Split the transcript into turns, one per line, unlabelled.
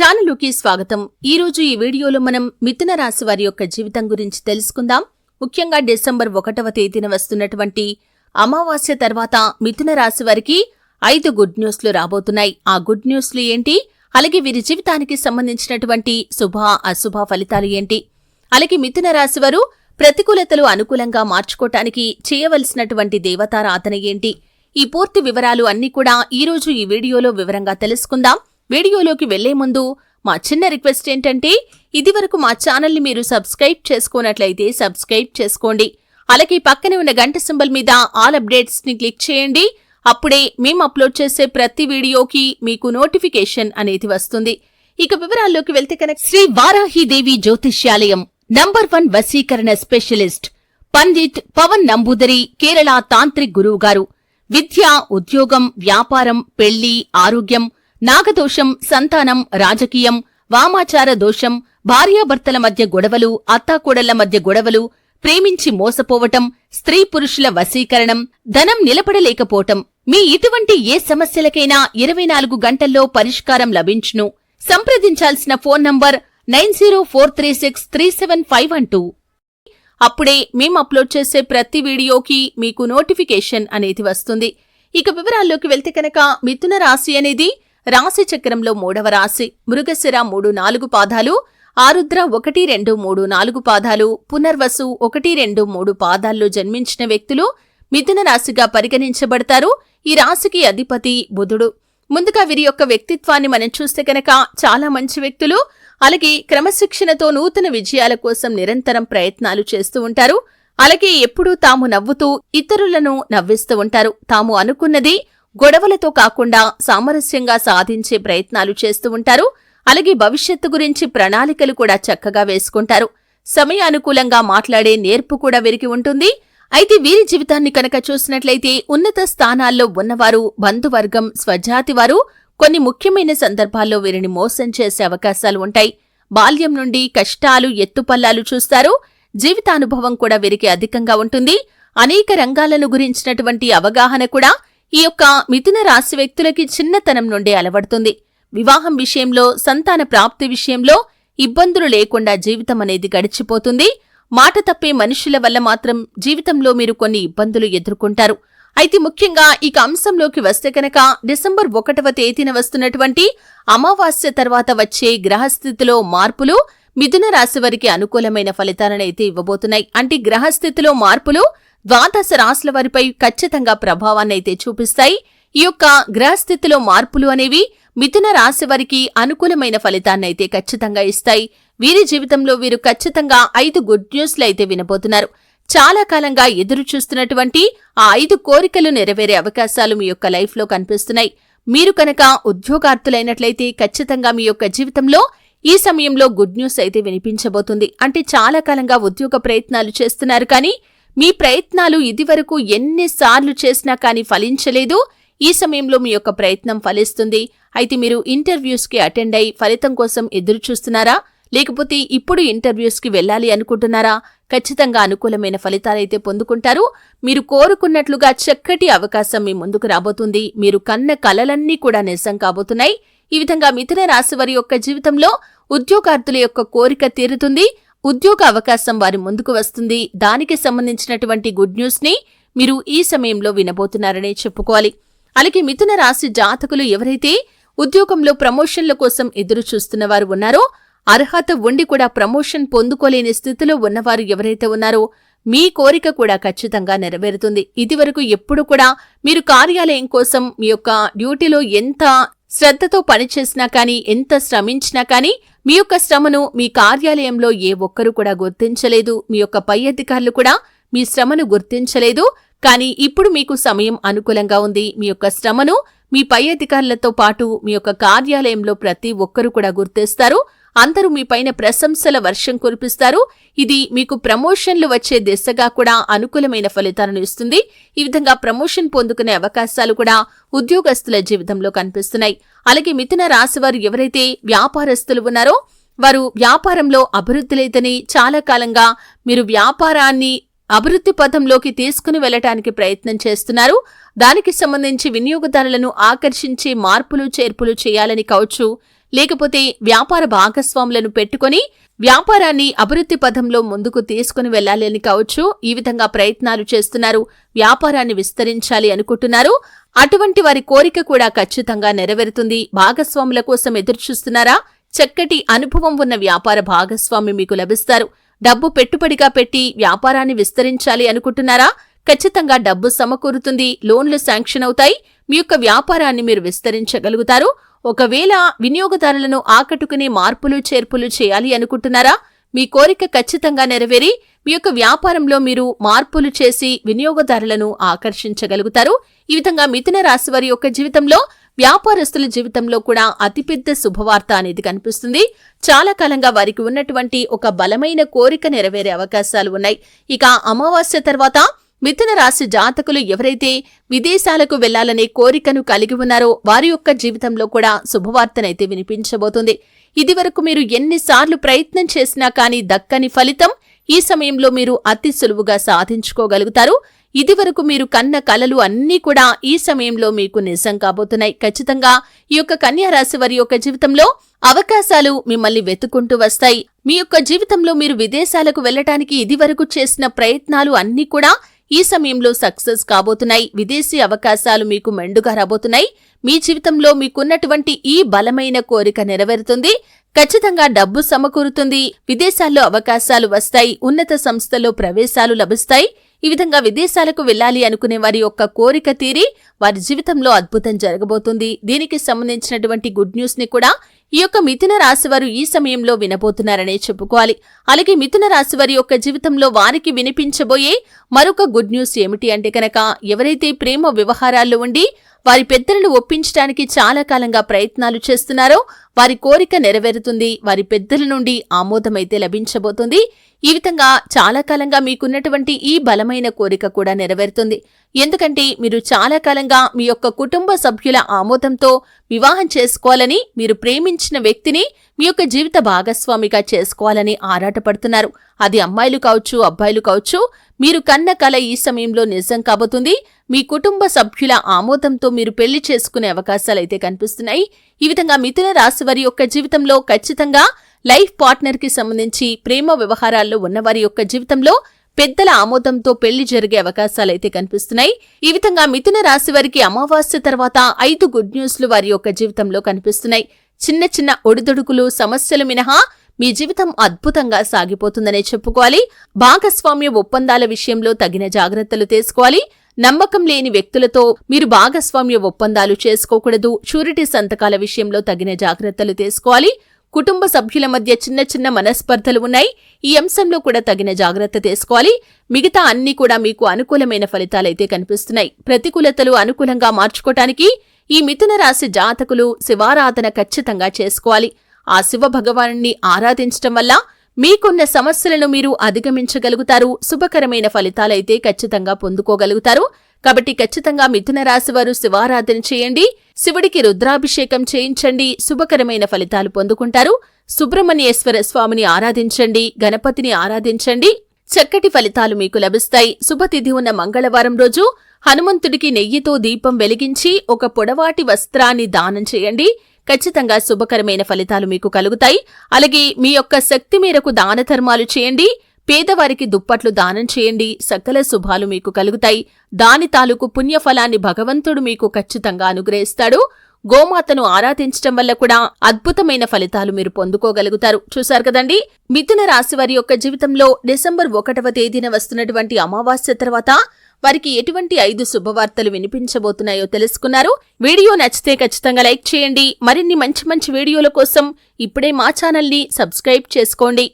ఛానలుకి స్వాగతం. ఈ రోజు ఈ వీడియోలో మనం మిథున రాశి వారి యొక్క జీవితం గురించి తెలుసుకుందాం. ముఖ్యంగా డిసెంబర్ ఒకటవ తేదీన వస్తున్నటువంటి అమావాస్య తర్వాత మిథున రాశి వారికి ఐదు గుడ్ న్యూస్లు రాబోతున్నాయి. ఆ గుడ్ న్యూస్లు ఏంటి? అలాగే వీరి జీవితానికి సంబంధించినటువంటి శుభ అశుభ ఫలితాలు ఏంటి? అలాగే మిథున రాశి వారు ప్రతికూలతలు అనుకూలంగా మార్చుకోవటానికి చేయవలసినటువంటి దేవతారాధన ఏంటి? ఈ పూర్తి వివరాలు అన్నీ కూడా ఈ రోజు ఈ వీడియోలో వివరంగా తెలుసుకుందాం. వీడియోలోకి వెళ్ళే ముందు మా చిన్న రిక్వెస్ట్ ఏంటంటే ఇదివరకు మా ఛానల్ని మీరు సబ్స్క్రైబ్ చేసుకోనట్లయితే సబ్స్క్రైబ్ చేసుకోండి. అలాగే పక్కనే ఉన్న గంట సింబల్ మీద ఆల్ అప్డేట్స్ని క్లిక్ చేయండి. అప్పుడే మేము అప్లోడ్ చేసే ప్రతి వీడియోకి మీకు నోటిఫికేషన్ అనేది వస్తుంది. ఇక వివరాల్లోకి వెళ్తే కనుక శ్రీ వారాహిదేవి జ్యోతిష్యాలయం నంబర్ వన్ వశీకరణ స్పెషలిస్ట్ పండిత్ పవన్ నంబూదరి కేరళ తాంత్రిక్ గురువు గారు విద్య ఉద్యోగం వ్యాపారం పెళ్ళి ఆరోగ్యం నాగదోషం సంతానం రాజకీయం వామాచార దోషం భార్యాభర్తల మధ్య గొడవలు అత్తాకోడళ్ళ మధ్య గొడవలు ప్రేమించి మోసపోవటం స్త్రీ పురుషుల వశీకరణం ధనం నిలబడలేకపోవటం. మీ ఇటువంటి ఏ సమస్యలకైనా ఇరవై నాలుగు గంటల్లో పరిష్కారం లభించును. సంప్రదించాల్సిన phone number nine zero four three six three seven five one two. అప్పుడే మేము అప్లోడ్ చేసే ప్రతి వీడియోకి మీకు నోటిఫికేషన్ అనేది వస్తుంది. ఇక వివరాల్లోకి వెళ్తే కనుక మిథున రాశి అనేది రాశి చక్రంలో మూడవ రాశి మృగశిర మూడు నాలుగు పాదాలు ఆరుద్ర ఒకటి రెండు మూడు నాలుగు పాదాలు పునర్వసు ఒకటి రెండు మూడు పాదాల్లో జన్మించిన వ్యక్తులు మిథున రాశిగా పరిగణించబడతారు. ఈ రాశికి అధిపతి బుధుడు. ముందుగా వీరి యొక్క వ్యక్తిత్వాన్ని మనం చూస్తే కనుక చాలా మంచి వ్యక్తులు. అలాగే క్రమశిక్షణతో నూతన విజయాల కోసం నిరంతరం ప్రయత్నాలు చేస్తూ ఉంటారు. అలాగే ఎప్పుడూ తాము నవ్వుతూ ఇతరులను నవ్విస్తూ ఉంటారు. తాము అనుకున్నది గొడవలతో కాకుండా సామరస్యంగా సాధించే ప్రయత్నాలు చేస్తూ ఉంటారు. అలాగే భవిష్యత్తు గురించి ప్రణాళికలు కూడా చక్కగా వేసుకుంటారు. సమయానుకూలంగా మాట్లాడే నేర్పు కూడా వీరికి ఉంటుంది. అయితే వీరి జీవితాన్ని కనుక చూసినట్లయితే ఉన్నత స్థానాల్లో ఉన్నవారు బంధువర్గం స్వజాతి వారు కొన్ని ముఖ్యమైన సందర్భాల్లో వీరిని మోసం చేసే అవకాశాలు ఉంటాయి. బాల్యం నుండి కష్టాలు ఎత్తుపల్లాలు చూస్తారు. జీవితానుభవం కూడా వీరికి అధికంగా ఉంటుంది. అనేక రంగాలను గురించినటువంటి అవగాహన కూడా ఈ యొక్క మిథున రాశి వ్యక్తులకి చిన్నతనం నుండే అలవడుతుంది. వివాహం విషయంలో సంతాన ప్రాప్తి విషయంలో ఇబ్బందులు లేకుండా జీవితం అనేది గడిచిపోతుంది. మాట తప్పే మనుషుల వల్ల మాత్రం జీవితంలో మీరు కొన్ని ఇబ్బందులు ఎదుర్కొంటారు. అయితే ముఖ్యంగా ఇక అంశంలోకి వస్తే కనుక డిసెంబర్ ఒకటవ తేదీన వస్తున్నటువంటి అమావాస్య తర్వాత వచ్చే గ్రహస్థితిలో మార్పులు మిథున రాశి వారికి అనుకూలమైన ఫలితాలనైతే ఇవ్వబోతున్నాయి. అంటే గ్రహస్థితిలో మార్పులు ద్వాదశ రాశుల వారిపై ఖచ్చితంగా ప్రభావాన్నైతే చూపిస్తాయి. ఈ యొక్క గ్రహస్థితిలో మార్పులు అనేవి మిథున రాశి వారికి అనుకూలమైన ఫలితాన్నైతే ఖచ్చితంగా ఇస్తాయి. వీరి జీవితంలో వీరు ఖచ్చితంగా ఐదు గుడ్ న్యూస్లు అయితే వినబోతున్నారు. చాలా కాలంగా ఎదురు చూస్తున్నటువంటి ఆ ఐదు కోరికలు నెరవేరే అవకాశాలు మీ యొక్క లైఫ్లో కనిపిస్తున్నాయి. మీరు కనుక ఉద్యోగార్థులైనట్లయితే ఖచ్చితంగా మీ యొక్క జీవితంలో ఈ సమయంలో గుడ్ న్యూస్ అయితే వినిపించబోతుంది. అంటే చాలా కాలంగా ఉద్యోగ ప్రయత్నాలు చేస్తున్నారు కానీ మీ ప్రయత్నాలు ఇదివరకు ఎన్నిసార్లు చేసినా కానీ ఫలించలేదు. ఈ సమయంలో మీ యొక్క ప్రయత్నం ఫలిస్తుంది. అయితే మీరు ఇంటర్వ్యూస్కి అటెండ్ అయి ఫలితం కోసం ఎదురు చూస్తున్నారా లేకపోతే ఇప్పుడు ఇంటర్వ్యూస్కి వెళ్ళాలి అనుకుంటున్నారా? ఖచ్చితంగా అనుకూలమైన ఫలితాలైతే పొందుకుంటారు. మీరు కోరుకున్నట్లుగా చక్కటి అవకాశం మీ ముందుకు రాబోతుంది. మీరు కన్న కలలన్నీ కూడా నిజం కాబోతున్నాయి. ఈ విధంగా మిథున రాశి వారి యొక్క జీవితంలో ఉద్యోగార్థుల యొక్క కోరిక తీరుతుంది. ఉద్యోగ అవకాశం వారి ముందుకు వస్తుంది. దానికి సంబంధించినటువంటి గుడ్ న్యూస్ని మీరు ఈ సమయంలో వినబోతున్నారనే చెప్పుకోవాలి. అలాగే మిథున రాశి జాతకులు ఎవరైతే ఉద్యోగంలో ప్రమోషన్ల కోసం ఎదురు చూస్తున్న వారు ఉన్నారో అర్హత ఉండి కూడా ప్రమోషన్ పొందుకోలేని స్థితిలో ఉన్నవారు ఎవరైతే ఉన్నారో మీ కోరిక కూడా ఖచ్చితంగా నెరవేరుతుంది. ఇదివరకు ఎప్పుడు కూడా మీరు కార్యాలయం కోసం మీ యొక్క డ్యూటీలో ఎంత శ్రద్ధతో పనిచేసినా కానీ ఎంత శ్రమించినా కానీ మీ యొక్క శ్రమను మీ కార్యాలయంలో ఏ ఒక్కరూ కూడా గుర్తించలేదు. మీ యొక్క పై అధికారులు కూడా మీ శ్రమను గుర్తించలేదు. కానీ ఇప్పుడు మీకు సమయం అనుకూలంగా ఉంది. మీ యొక్క శ్రమను మీ పై అధికారులతో పాటు మీ యొక్క కార్యాలయంలో ప్రతి ఒక్కరూ కూడా గుర్తిస్తారు. అందరూ మీ పైన ప్రశంసల వర్షం కురిపిస్తారు. ఇది మీకు ప్రమోషన్లు వచ్చే దిశగా కూడా అనుకూలమైన ఫలితాలను ఇస్తుంది. ఈ విధంగా ప్రమోషన్ పొందుకునే అవకాశాలు కూడా ఉద్యోగస్తుల జీవితంలో కనిపిస్తున్నాయి. అలాగే మిథున రాశివారు ఎవరైతే వ్యాపారస్తులు ఉన్నారో వారు వ్యాపారంలో అభివృద్ధి లేదని చాలా కాలంగా మీరు వ్యాపారాన్ని అభివృద్ధి పథంలోకి తీసుకుని వెళ్ళటానికి ప్రయత్నం చేస్తున్నారు. దానికి సంబంధించి వినియోగదారులను ఆకర్షించే మార్పులు చేర్పులు చేయాలని కావచ్చు. లేకపోతే వ్యాపార భాగస్వాములను పెట్టుకొని వ్యాపారాన్ని అభివృద్ధి పథంలో ముందుకు తీసుకుని వెళ్ళాలని కావచ్చు. ఈ విధంగా ప్రయత్నాలు చేస్తున్నారు. వ్యాపారాన్ని విస్తరించాలి అనుకుంటున్నారు. అటువంటి వారి కోరిక కూడా ఖచ్చితంగా నెరవేరుతుంది. భాగస్వాముల కోసం ఎదురుచూస్తున్నారా? చక్కటి అనుభవం ఉన్న వ్యాపార భాగస్వామి మీకు లభిస్తారు. డబ్బు పెట్టుబడిగా పెట్టి వ్యాపారాన్ని విస్తరించాలి అనుకుంటున్నారా? ఖచ్చితంగా డబ్బు సమకూరుతుంది. లోన్లు శాంక్షన్ అవుతాయి. మీ యొక్క వ్యాపారాన్ని మీరు విస్తరించగలుగుతారు. ఒకవేళ వినియోగదారులను ఆకట్టుకునే మార్పులు చేర్పులు చేయాలి అనుకుంటున్నారా? మీ కోరిక ఖచ్చితంగా నెరవేరి మీ యొక్క వ్యాపారంలో మీరు మార్పులు చేసి వినియోగదారులను ఆకర్షించగలుగుతారు. ఈ విధంగా మిథున రాశి వారి యొక్క జీవితంలో వ్యాపారస్తుల జీవితంలో కూడా అతిపెద్ద శుభవార్త అనేది కనిపిస్తుంది. చాలా కాలంగా వారికి ఉన్నటువంటి ఒక బలమైన కోరిక నెరవేరే అవకాశాలు ఉన్నాయి. ఇక అమావాస్య తర్వాత మిథున రాశి జాతకులు ఎవరైతే విదేశాలకు వెళ్ళాలనే కోరికను కలిగి ఉన్నారో వారి యొక్క జీవితంలో కూడా శుభవార్తనైతే వినిపించబోతుంది. ఇదివరకు మీరు ఎన్నిసార్లు ప్రయత్నం చేసినా కానీ దక్కని ఫలితం ఈ సమయంలో మీరు అతి సులువుగా సాధించుకోగలుగుతారు. ఇదివరకు మీరు కన్న కలలు అన్నీ కూడా ఈ సమయంలో మీకు నిజం కాబోతున్నాయి. ఖచ్చితంగా ఈ యొక్క కన్యారాశి వారి యొక్క జీవితంలో అవకాశాలు మిమ్మల్ని వెతుకుంటూ వస్తాయి. మీ యొక్క జీవితంలో మీరు విదేశాలకు వెళ్ళటానికి ఇదివరకు చేసిన ప్రయత్నాలు అన్నీ కూడా ఈ సమయంలో సక్సెస్ కాబోతున్నాయి. విదేశీ అవకాశాలు మీకు మెండుగా రాబోతున్నాయి. మీ జీవితంలో మీకున్నటువంటి ఈ బలమైన కోరిక నెరవేరుతుంది. ఖచ్చితంగా డబ్బు సమకూరుతుంది. విదేశాల్లో అవకాశాలు వస్తాయి. ఉన్నత సంస్థల్లో ప్రవేశాలు లభిస్తాయి. ఈ విధంగా విదేశాలకు వెళ్ళాలి అనుకునే వారి యొక్క కోరిక తీరి వారి జీవితంలో అద్భుతం జరగబోతుంది. దీనికి సంబంధించినటువంటి గుడ్ న్యూస్ని కూడా ఈ యొక్క మిథున రాశి వారు ఈ సమయంలో వినబోతున్నారనే చెప్పుకోవాలి. అలాగే మిథున రాశి వారి యొక్క జీవితంలో వారికి వినిపించబోయే మరొక గుడ్ న్యూస్ ఏమిటి అంటే కనుక ఎవరైతే ప్రేమ వ్యవహారాల్లో ఉండి వారి పెద్దలను ఒప్పించడానికి చాలా కాలంగా ప్రయత్నాలు చేస్తున్నారో వారి కోరిక నెరవేరుతుంది. వారి పెద్దల నుండి ఆమోదమైతే లభించబోతుంది. ఈ విధంగా చాలా కాలంగా మీకున్నటువంటి ఈ బలమైన కోరిక కూడా నెరవేరుతుంది. ఎందుకంటే మీరు చాలా కాలంగా మీ యొక్క కుటుంబ సభ్యుల ఆమోదంతో వివాహం చేసుకోవాలని మీరు ప్రేమించిన వ్యక్తిని మీ యొక్క జీవిత భాగస్వామిగా చేసుకోవాలని ఆరాటపడుతున్నారు. అది అమ్మాయిలు కావచ్చు అబ్బాయిలు కావచ్చు మీరు కన్న కల ఈ సమయంలో నిజం కాబోతుంది. మీ కుటుంబ సభ్యుల ఆమోదంతో మీరు పెళ్ళి చేసుకునే అవకాశాలైతే కనిపిస్తున్నాయి. ఈ విధంగా మిథున రాశి వారి యొక్క జీవితంలో ఖచ్చితంగా లైఫ్ పార్ట్నర్కి సంబంధించి ప్రేమ వ్యవహారాల్లో ఉన్నవారి యొక్క జీవితంలో పెద్దల ఆమోదంతో పెళ్ళి జరిగే అవకాశాలైతే కనిపిస్తున్నాయి. ఈ విధంగా మిథున రాశి వారికి అమావాస్య తర్వాత ఐదు గుడ్ న్యూస్లు వారి యొక్క జీవితంలో కనిపిస్తున్నాయి. చిన్న చిన్న ఒడిదొడుకులు సమస్యలు మినహా మీ జీవితం అద్భుతంగా సాగిపోతుందనే చెప్పుకోవాలి. భాగస్వామ్య ఒప్పందాల విషయంలో తగిన జాగ్రత్తలు తీసుకోవాలి. నమ్మకం లేని వ్యక్తులతో మీరు భాగస్వామ్య ఒప్పందాలు చేసుకోకూడదు. షూరిటీ సంతకాల విషయంలో తగిన జాగ్రత్తలు తీసుకోవాలి. కుటుంబ సభ్యుల మధ్య చిన్న చిన్న మనస్పర్ధలు ఉన్నాయి. ఈ అంశంలో కూడా తగిన జాగ్రత్త తీసుకోవాలి. మిగతా అన్ని కూడా మీకు అనుకూలమైన ఫలితాలైతే కనిపిస్తున్నాయి. ప్రతికూలతలు అనుకూలంగా మార్చుకోటానికి ఈ మిథున రాశి జాతకులు శివారాధన ఖచ్చితంగా చేసుకోవాలి. ఆ శివ భగవాను ఆరాధించటం వల్ల మీకున్న సమస్యలను మీరు అధిగమించగలుగుతారు. శుభకరమైన ఫలితాలైతే ఖచ్చితంగా పొందుకోగలుగుతారు. కాబట్టి ఖచ్చితంగా మిథున రాశి వారు శివారాధన చేయండి. శివుడికి రుద్రాభిషేకం చేయించండి. శుభకరమైన ఫలితాలు పొందుకుంటారు. సుబ్రహ్మణ్యేశ్వర స్వామిని ఆరాధించండి. గణపతిని ఆరాధించండి. చక్కటి ఫలితాలు మీకు లభిస్తాయి. శుభతిథి ఉన్న మంగళవారం రోజు హనుమంతుడికి నెయ్యితో దీపం వెలిగించి ఒక పొడవాటి వస్త్రాన్ని దానం చేయండి. ఖచ్చితంగా శుభకరమైన ఫలితాలు మీకు కలుగుతాయి. అలాగే మీ యొక్క శక్తి మేరకు దాన ధర్మాలు చేయండి. పేదవారికి దుప్పట్లు దానం చేయండి. సకల శుభాలు మీకు కలుగుతాయి. దాని తాలూకు పుణ్యఫలాన్ని భగవంతుడు మీకు ఖచ్చితంగా అనుగ్రహిస్తాడు. గోమాతను ఆరాధించటం వల్ల కూడా అద్భుతమైన ఫలితాలు మీరు పొందుకోగలుగుతారు. చూశారు కదండి? మిథున రాశి వారి యొక్క జీవితంలో డిసెంబర్ ఒకటవ తేదీన వస్తున్నటువంటి అమావాస్య తర్వాత వారికి ఎటువంటి ఐదు శుభవార్తలు వినిపించబోతున్నాయో తెలుసుకున్నారు. వీడియో నచ్చితే ఖచ్చితంగా లైక్ చేయండి. మరిన్ని మంచి మంచి వీడియోల కోసం ఇప్పుడే మా ఛానల్ని సబ్స్క్రైబ్ చేసుకోండి.